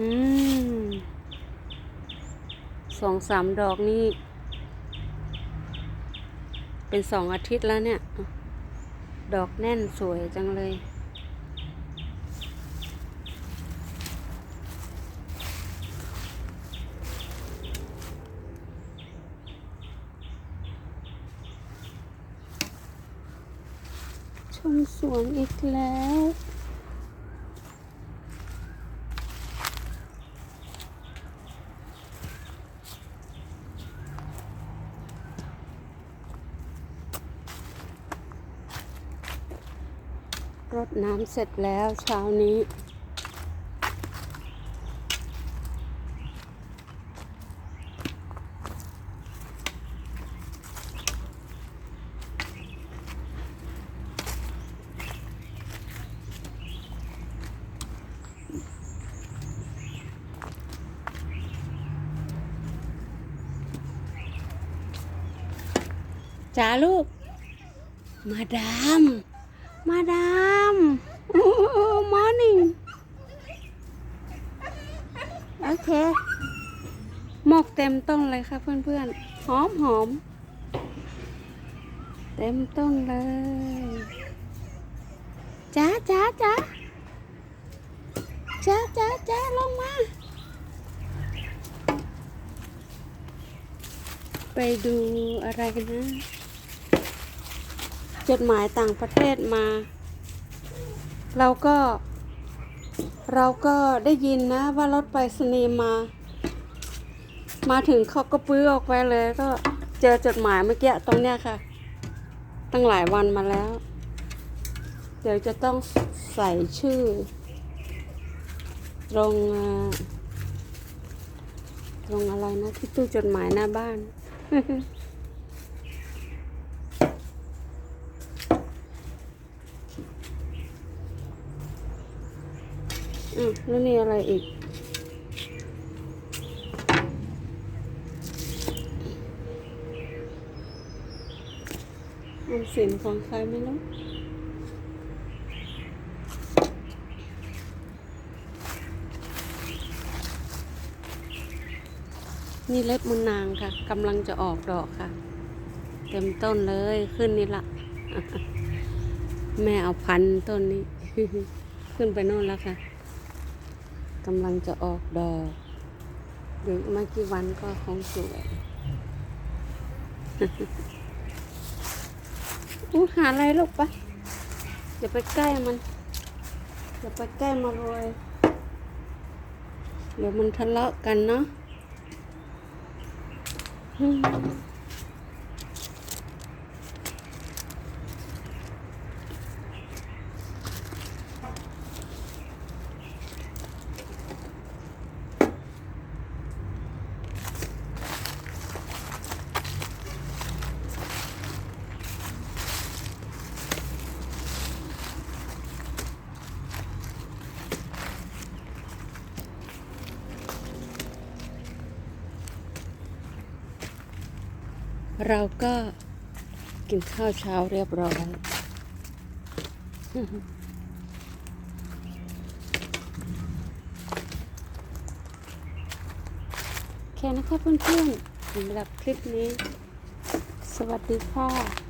อืมสองสามดอกนี่ เป็นสองอาทิตย์แล้วเนี่ย ดอกแน่นสวยจังเลย ชมสวนอีกแล้ว รดน้ำเสร็จแล้วเช้านี้ จ้าลูก มาดาม มาดามโอ้มอร์นิ่งโอเคหมกเต็มต้นเลยค่ะเพื่อนๆ หอมหอม เต็มต้นเลยจ้าจ้าจ้าจ้าจ้าจ้าลงมา ไปดูอะไรกันนะ จดหมายต่างประเทศมา เราก็ เราก็ได้ยินนะว่ารถไปรษณีมา มาถึงเขาก็ปื้อออกไปเลย ก็เจอจดหมายเมื่อกี้ตรงเนี้ยค่ะ ตั้งหลายวันมาแล้ว เดี๋ยวจะต้องใส่ชื่อ ตรงตรงอะไรนะที่ตู้จดหมายหน้าบ้าน อืมแล้วนี่อะไรอีกออมสินของใครไม่รู้นี่เล็บมุนนางค่ะกำลังจะออกดอกค่ะ เต็มต้นเลยขึ้นนี่ละ แม่เอาพันต้นนี้ ขึ้นไปโน่นแล้วค่ะ กำลังจะออกดอกเดี๋ยวอีกไม่กี่วันก็คงสวยอู้หาอะไรลูกปะอย่าไปใกล้มัน อย่าไปใกล้มารวยเดี๋ยวมันทะเลาะกันเนาะ เราก็กินข้าวเช้าเรียบร้อยโอเคนะคะเพื่อนๆสำหรับคลิปนี้ สวัสดีค่ะ